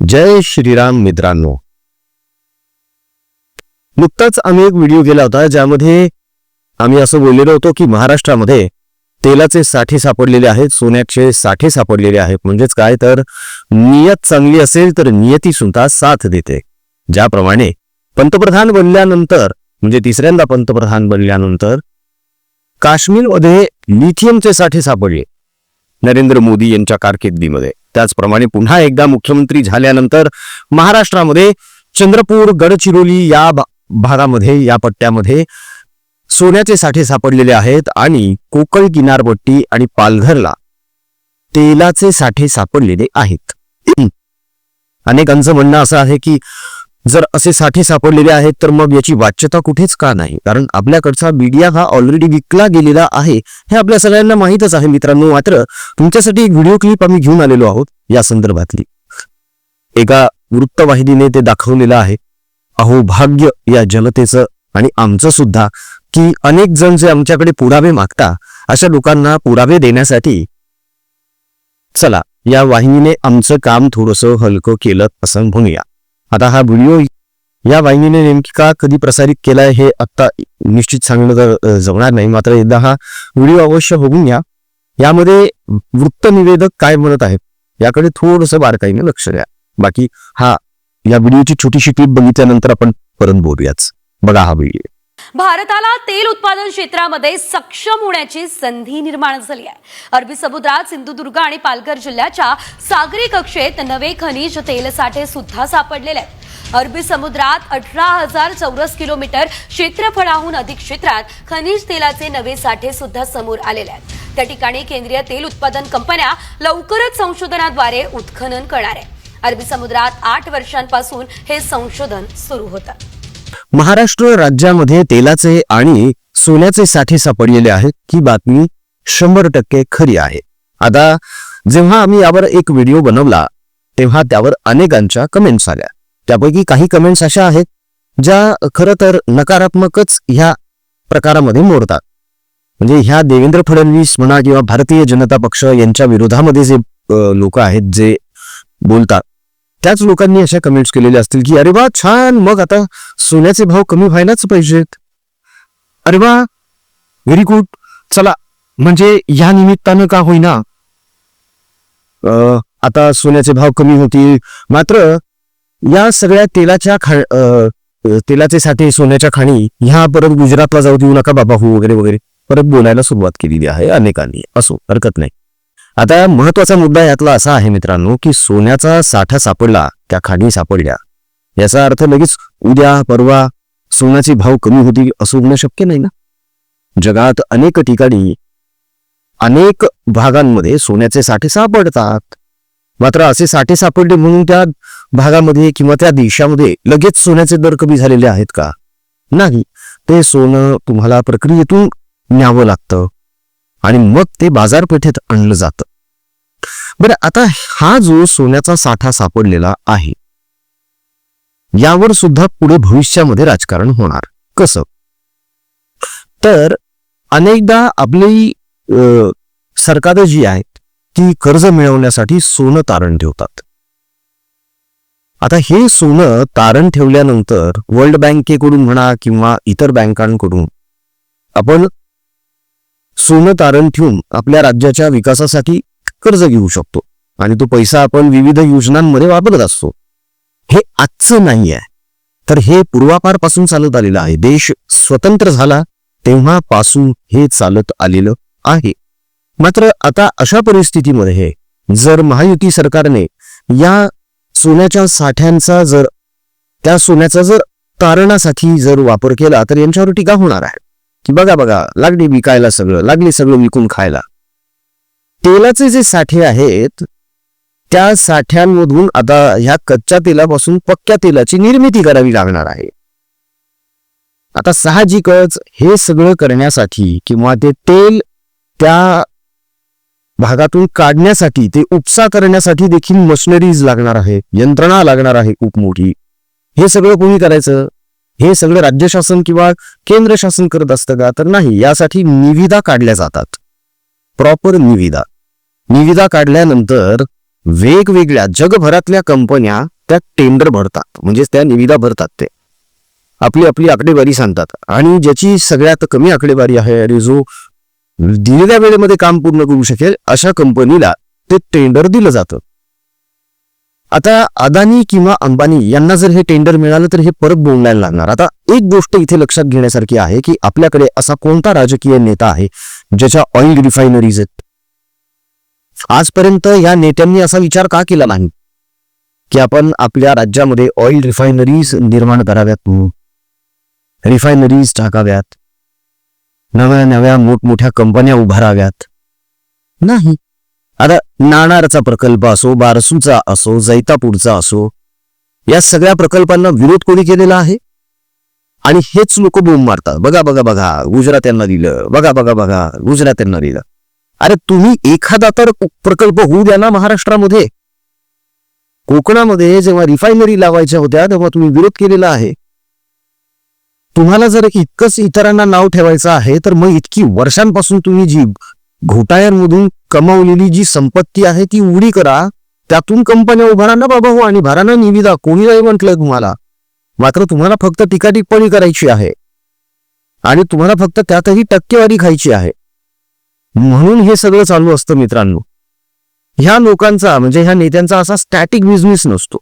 जय श्रीराम मित्रांनो. नुकताच आम्ही एक व्हिडिओ केला होता ज्यामध्ये आम्ही असं बोललेलो होतो की महाराष्ट्रामध्ये तेलाचे साठे सापडलेले आहेत सोन्याचे साठे सापडलेले आहेत. म्हणजेच काय? तर नियत चांगली असेल तर नियती सुद्धा साथ देते. ज्याप्रमाणे पंतप्रधान बनल्यानंतर म्हणजे तिसऱ्यांदा पंतप्रधान बनल्यानंतर काश्मीरमध्ये लिथियमचे साठे सापडले नरेंद्र मोदी यांच्या कारकिर्दीमध्ये. त्याचप्रमाणे पुन्हा एकदा मुख्यमंत्री झाल्यानंतर महाराष्ट्रामध्ये चंद्रपूर गडचिरोली या भागामध्ये या पट्ट्यामध्ये सोन्याचे साठे सापडलेले आहेत आणि कोकण किनारपट्टी आणि पालघरला तेलाचे साठे सापडलेले आहेत. अनेकांचं म्हणणं असं आहे की जर असे साठे सापडलेले आहेत तर मग याची वाच्यता कुठेच का नाही? कारण आपल्याकडचा मीडिया हा ऑलरेडी विकला गेलेला आहे हे आपल्या सगळ्यांना माहीतच आहे मित्रांनो. मात्र तुमच्यासाठी एक व्हिडिओ क्लिप आम्ही घेऊन आलेलो आहोत या संदर्भातली. एका वृत्तवाहिनीने ते दाखवलेलं आहे. अहो भाग्य या जनतेचं आणि आमचं सुद्धा की अनेक जण जे आमच्याकडे पुरावे मागता अशा लोकांना पुरावे देण्यासाठी चला या वाहिनीने आमचं काम थोडंसं हलकं केलं असं म्हणूया. आता हा व्हिडिओ या वाहिनीने नेमकी का कधी प्रसारित केलाय हे आत्ता निश्चित सांगणं तर जमणार नाही. मात्र एकदा हा व्हिडिओ अवश्य बघून घ्या. यामध्ये वृत्त निवेदक काय म्हणत आहेत याकडे थोडंसं बारकाईने लक्ष द्या. बाकी हा या व्हिडिओची छोटीशी क्लिप बघितल्यानंतर आपण परत बोलूयाच बघा हा व्हिडिओ भारताला तेल उत्पादन क्षेत्रामध्ये सक्षम होण्याची संधी निर्माण झाली आहे. अरबी समुद्रात सिंधुदुर्ग आणि पालघर जिल्ह्याच्या सागरी कक्षेत नवे खनिज तेल साठे सुद्धा सापडलेले आहेत. अरबी समुद्रात अठरा हजार चौरस किलोमीटर क्षेत्रफळाहून अधिक क्षेत्रात खनिज तेलाचे नवे साठे सुद्धा समोर आलेले आहेत. त्या ठिकाणी केंद्रीय तेल उत्पादन कंपन्या लवकरच संशोधनाद्वारे उत्खनन करणार आहे अरबी समुद्रात आठ वर्षांपासून हे संशोधन सुरू होतं. महाराष्ट्र राज्यामध्ये तेलाचे आणि सोन्याचे साठे सापडलेले आहेत ही बातमी शंभर टक्के खरी आहे. आता जेव्हा आम्ही यावर एक व्हिडिओ बनवला तेव्हा त्यावर अनेकांच्या कमेंट्स आल्या. त्यापैकी काही कमेंट्स अशा आहेत ज्या खरं तर नकारात्मकच ह्या प्रकारामध्ये मोडतात. म्हणजे ह्या देवेंद्र फडणवीस म्हणा किंवा भारतीय जनता पक्ष यांच्या विरोधामध्ये जे लोक आहेत जे बोलतात त्याच लोकांनी अशा कमेंट्स केलेल्या असतील की अरे वा छान! मग आता सोन्याचे भाव कमी व्हायलाच पाहिजेत. अरे वा व्हेरी गुड चला म्हणजे या निमित्तानं का होईना? अं, आता सोन्याचे भाव कमी होतील. मात्र या सगळ्या तेलाच्या खा तेलाचे साठे सोन्याच्या खाणी ह्या परत गुजरातला जाऊ देऊ नका बाबा हो वगैरे वगैरे. परत बोलायला सुरुवात केलेली आहे अनेकांनी. असो हरकत नाही. आता महत्त्वाचा मुद्दा यातला असा आहे मित्रांनो की सोन्याचा साठा सापडला त्या खाणी सापडल्या. याचा अर्थ लगेच उद्या परवा सोन्याचे भाव कमी होती असं होणं शक्य नाही ना? जगात अनेक ठिकाणी अनेक भागांमध्ये सोन्याचे साठे सापडतात. मात्र असे साठे सापडले म्हणून त्या भागामध्ये किंवा त्या देशामध्ये लगेच सोन्याचे दर कमी झालेले आहेत का? नाही. ते सोनं तुम्हाला प्रक्रियेतून न्यावं लागतं. आणि मग ते बाजारपेठेत आणलं जातं. बरं आता हा जो सोन्याचा साठा सापडलेला आहे यावर सुद्धा पुढे भविष्यामध्ये राजकारण होणार. कसं? तर अनेकदा आपली सरकारं जी आहेत ती कर्ज मिळवण्यासाठी सोनं तारण ठेवतात. आता हे सोनं तारण ठेवल्यानंतर वर्ल्ड बँकेकडून म्हणा किंवा इतर बँकांकडून आपण सोनं तारण ठेवून आपल्या राज्याच्या विकासासाठी कर्ज घेऊ शकतो. आणि तो पैसा आपण विविध योजनांमध्ये वापरत असतो. हे आजचं नाही आहे. तर हे पूर्वापारपासून चालत आलेलं आहे. देश स्वतंत्र झाला तेव्हापासून हे चालत आलेलं आहे. मात्र आता अशा परिस्थितीमध्ये जर महायुती सरकारने या सोन्याच्या साठ्यांचा जर त्या सोन्याचा जर तारणासाठी जर वापर केला तर यांच्यावर टीका होणार आहे. की बघा बघा लागली विकायला सगळं? लागले सगळं विकून खायला. तेलाचे जे साठे आहेत त्या साठ्यांमधून आता ह्या कच्च्या तेलापासून पक्क्या तेलाची निर्मिती करावी लागणार आहे. आता साहजिकच हे सगळं करण्यासाठी किंवा ते तेल त्या भागातून काढण्यासाठी ते उपसा करण्यासाठी देखील मशिनरीज लागणार आहे यंत्रणा लागणार आहे खूप मोठी. हे सगळं कोणी करायचं? हे सगळं राज्य शासन किंवा केंद्र शासन करत असतं का? तर नाही. यासाठी निविदा काढल्या जातात. प्रॉपर निविदा. निविदा काढल्यानंतर वेगवेगळ्या जगभरातल्या कंपन्या त्या टेंडर भरतात. म्हणजेच त्या निविदा भरतात ते. आपली आपली आकडेवारी सांगतात. आणि ज्याची सगळ्यात कमी आकडेवारी आहे आणि जो दिलेल्या वेळेमध्ये काम पूर्ण करू शकेल अशा कंपनीला ते टेंडर दिलं जातं. आता अदानी किंवा अंबानी यांना जर हे टेंडर मिळालं तर हे परत बोलण्याला लागणार. आता एक गोष्ट इथे लक्षात घेण्यासारखी आहे की आपल्याकडे असा कोणता राजकीय नेता आहे ज्याच्या ऑइल रिफायनरीज आहेत? आजपर्यंत या नेत्यांनी असा विचार का केला नाही? की आपण आपल्या राज्यामध्ये ऑइल रिफायनरीज निर्माण कराव्यात? रिफायनरीज टाकाव्यात? नव्या नव्या मोठमोठ्या कंपन्या उभाराव्यात? नाही. आता नाणारचा प्रकल्प असो बारसूचा असो जैतापूरचा असो या सगळ्या प्रकल्पांना विरोध कोणी केलेला आहे? आणि हेच लोक बोंब मारतात. बघा बघा बघा गुजरात यांना दिलं. बघा बघा बघा गुजरात यांना दिलं. अरे तुम्ही एखादा तर प्रकल्प होऊ द्या ना महाराष्ट्रामध्ये. कोकणामध्ये जेव्हा रिफायनरी लावायच्या होत्या तेव्हा तुम्ही विरोध केलेला आहे. तुम्हाला जर इतकंच इतरांना नाव ठेवायचं आहे तर मग इतकी वर्षांपासून तुम्ही जी घोटाळ्यांमधून कमावलेली जी संपत्ती आहे ती उडी करा. त्यातून कंपन्या उभारा ना बाबा हो आणि भरा ना निविदा. कोणी नाही म्हटलंय तुम्हाला. मात्र तुम्हाला फक्त टीका करायची आहे. आणि तुम्हाला फक्त त्यातही टक्केवारी खायची आहे. म्हणून हे सगळं चालू असतं मित्रांनो. ह्या लोकांचा म्हणजे ह्या नेत्यांचा असा स्टॅटिक बिझनेस नसतो.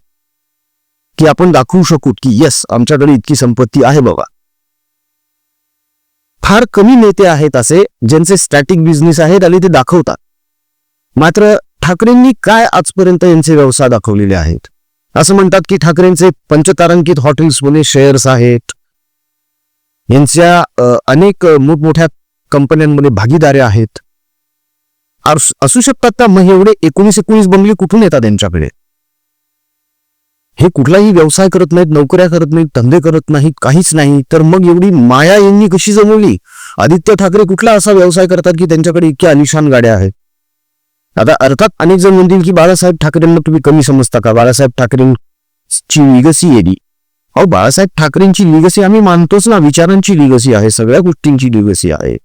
की आपण दाखवू शकू की येस आमच्याकडे इतकी संपत्ती आहे बाबा. फार कमी नेते आहेत असे ज्यांचे स्टॅटिक बिझनेस आहेत आणि ते दाखवतात. मात्र ठाकरेंनी काय आजपर्यंत यांचे व्यवसाय दाखवलेले आहेत? असं म्हणतात की ठाकरेंचे पंचतारांकित हॉटेल्समध्ये शेअर्स आहेत. यांच्या अनेक मोठमोठ्या कंपन्यांमध्ये भागीदाऱ्या आहेत. असू शकतात का? मग एवढे एकोणीस एकोणीस बंगले कुठून येतात त्यांच्याकडे हे कुठलाही व्यवसाय करत नाहीत नोकऱ्या करत नाहीत धंदे करत नाहीत काहीच नाही. तर मग एवढी माया यांनी कशी जमवली? आदित्य ठाकरे कुठला असा व्यवसाय करतात की त्यांच्याकडे इतक्या अलिशान गाड्या आहेत? आता अर्थात अनेक जण म्हणतील की बाळासाहेब ठाकरेंना तुम्ही कमी समजता का? बाळासाहेब ठाकरेंची लिगसी येली अहो बाळासाहेब ठाकरेंची लिगसी आम्ही मानतोच ना. विचारांची लिगसी आहे सगळ्या गोष्टींची लिगसी आहे.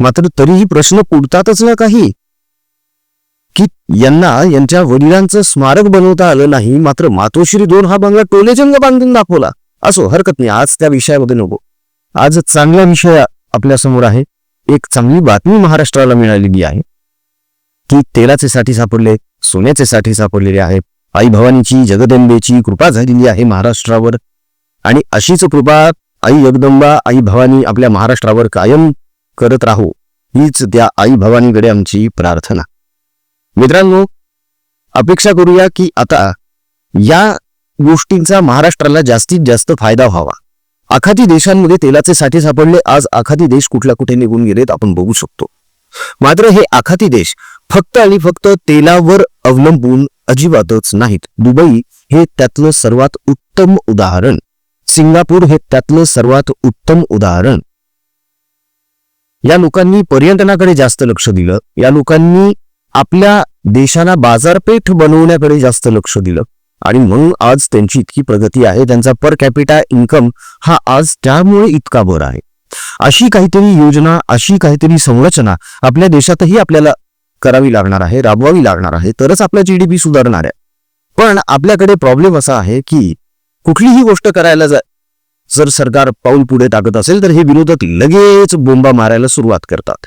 मात्र तरीही प्रश्न पुढतातच ना काही. की यांना यांच्या वडिलांचं स्मारक बनवता आलं नाही मात्र मातोश्री दोन हा बंगला टोलेजंग बांधून दाखवला. असो हरकत नाही आज त्या विषयामध्ये नको. आज चांगला विषय आपल्यासमोर आहे. एक चांगली बातमी महाराष्ट्राला मिळालेली आहे. की तेलाचे साठी सापडले सोन्याचे साठी सापडलेले आहे आई भवानीची जगदंबेची कृपा झालेली आहे महाराष्ट्रावर. आणि अशीच कृपा आई जगदंबा आई भवानी आपल्या महाराष्ट्रावर कायम करत राहू. हीच त्या आई भवानीकडे आमची प्रार्थना. मित्रांनो अपेक्षा करूया की आता या गोष्टींचा महाराष्ट्राला जास्तीत जास्त फायदा व्हावा. आखाती देशांमध्ये तेलाचे साठे सापडले आज आखाती देश कुठल्या कुठे निघून गेलेत आपण बघू शकतो. मात्र हे आखाती देश फक्त आणि फक्त तेलावर अवलंबून अजिबातच नाहीत. दुबई हे त्यातलं सर्वात उत्तम उदाहरण. सिंगापूर हे त्यातलं सर्वात उत्तम उदाहरण. या लोकांनी पर्यटनाकडे जास्त लक्ष दिलं. या लोकांनी आपल्या देशाला बाजारपेठ बनवण्याकडे जास्त लक्ष दिलं. आणि म्हणून आज त्यांची इतकी प्रगती आहे. त्यांचा पर कॅपिटा इन्कम हा आज त्यामुळे इतका बर आहे. अशी काहीतरी योजना अशी काहीतरी संरचना आपल्या देशातही आपल्याला करावी लागणार आहे राबवावी लागणार आहे. तरच आपला जीडीपी सुधारणार आहे. पण आपल्याकडे प्रॉब्लेम असा आहे की कुठलीही गोष्ट करायला जा जर सरकार पाऊल पुढे टाकत असेल तर हे विरोधक लगेच बोंबा मारायला सुरुवात करतात.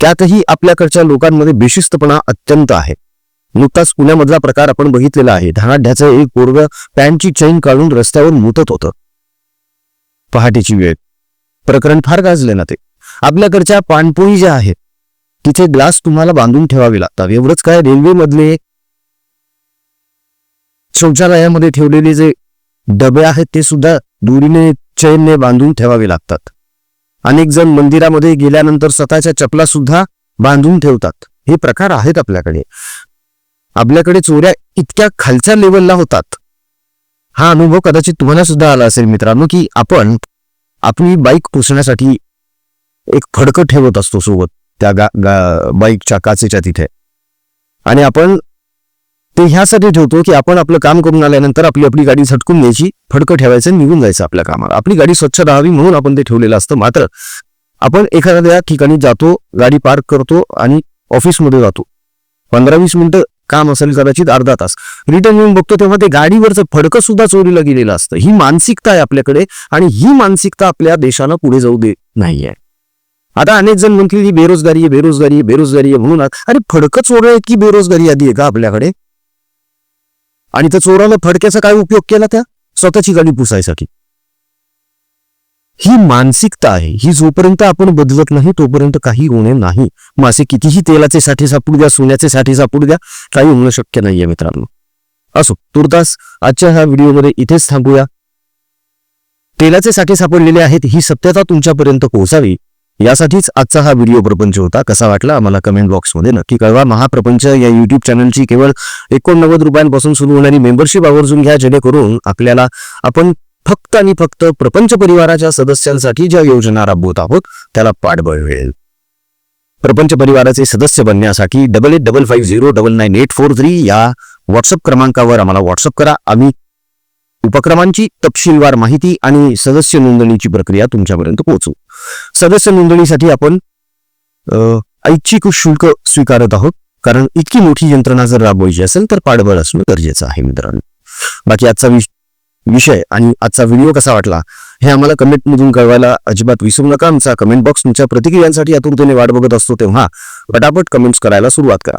त्यातही आपल्याकडच्या लोकांमध्ये बेशिस्तपणा अत्यंत आहे. नुकताच पुण्यामधला प्रकार आपण बघितलेला आहे. धनाढ्याचं एक पोरग पॅन्टची चैन काढून रस्त्यावर मुतत होतं. पहाटेची वेळ. प्रकरण फार गाजले ना ते. आपल्याकडच्या पाणपोळी ज्या आहेत तिथे ग्लास तुम्हाला बांधून ठेवावे लागतात. एवढंच काय रेल्वेमधले शौचालयामध्ये ठेवलेले जे डबे आहेत ते सुद्धा दोरीने चैनने बांधून ठेवावे लागतात. अनेक जण मंदिरामध्ये गेल्यानंतर स्वतःच्या चपला सुद्धा बांधून ठेवतात. हे प्रकार आहेत आपल्याकडे. आपल्याकडे चोऱ्या इतक्या खालच्या लेवलला होतात. हा अनुभव कदाचित तुम्हाला सुद्धा आला असेल मित्रांनो की आपण आपली बाईक पुसण्यासाठी एक फडकं ठेवत असतो सोबत त्या गा, गा बाईकच्या काचेच्या तिथे. आणि आपण ते ह्यासाठी ठेवतो की आपण आपलं काम करून आल्यानंतर आपली आपली गाडी झटकून द्यायची फडकं ठेवायचं निघून जायचं आपल्या कामाला. आपली गाडी स्वच्छ राहावी म्हणून आपण ते ठेवलेलं असतं. मात्र आपण एखाद्या ठिकाणी जातो गाडी पार्क करतो आणि ऑफिसमध्ये जातो. पंधरा वीस मिनिटं काम असेल कदाचित अर्धा तास. रिटर्न येऊन बघतो तेव्हा ते गाडीवरचं फडकं सुद्धा चोरीला गेलेलं असतं. ही मानसिकता आहे आपल्याकडे आणि ही मानसिकता आपल्या देशाला पुढे जाऊ दे नाहीये. आता अनेक जण म्हणतील ही बेरोजगारी आहे बेरोजगारी आहे बेरोजगारी आहे. म्हणून अरे फडकं चोर आहे की बेरोजगारी आधी आहे का आपल्याकडे? आणि त्या चोराला फडक्याचा काय उपयोग केला त्या? स्वतःची गाडी पुसायसाठी. ही मानसिकता आहे. ही जोपर्यंत आपण बदलत नाही तोपर्यंत काही होणे नाही. मासे कितीही तेलाचे साठे सापडू द्या सोन्याचे साठे सापडू द्या काही होणं शक्य नाहीये मित्रांनो. असो तुर्तास आजच्या ह्या व्हिडिओमध्ये इथेच थांबूया. तेलाचे साठे सापडलेले आहेत ही सत्यता तुमच्यापर्यंत पोहोचावी. यासाठीच आजचा हा व्हिडिओ प्रपंच होता. कसा वाटला आम्हाला कमेंट बॉक्समध्ये नक्की कळवा. महाप्रपंच या युट्यूब चॅनलची केवळ एकोणनव्वद रुपयांपासून सुरू होणारी मेंबरशिप आवर्जून घ्या. जेणेकरून आपल्याला आपण फक्त आणि फक्त प्रपंच परिवाराच्या सदस्यांसाठी ज्या योजना राबवत आहोत त्याला पाठबळ मिळेल. प्रपंच परिवाराचे सदस्य बनण्यासाठी double eight double five zero double nine eight four three या व्हॉट्सअप क्रमांकावर आम्हाला व्हॉट्सअप करा. आम्ही उपक्रमांची तपशीलवार माहिती आणि सदस्य नोंदणीची प्रक्रिया तुमच्यापर्यंत पोहोचू. सदस्य नोंदणीसाठी आपण ऐच्छिक शुल्क स्वीकारत आहोत. कारण इतकी मोठी यंत्रणा जर राबवायची असेल तर पाठबळ असणं गरजेचं आहे मित्रांनो. बाकी आजचा विष- विषय आणि आजचा व्हिडिओ कसा वाटला हे आम्हाला कमेंट मधून कळवायला अजिबात विसरू नका. आमचा कमेंट बॉक्स तुमच्या प्रतिक्रियांसाठी आतुरतेने वाट बघत असतो तेव्हा पटापट कमेंट्स करायला सुरुवात करा.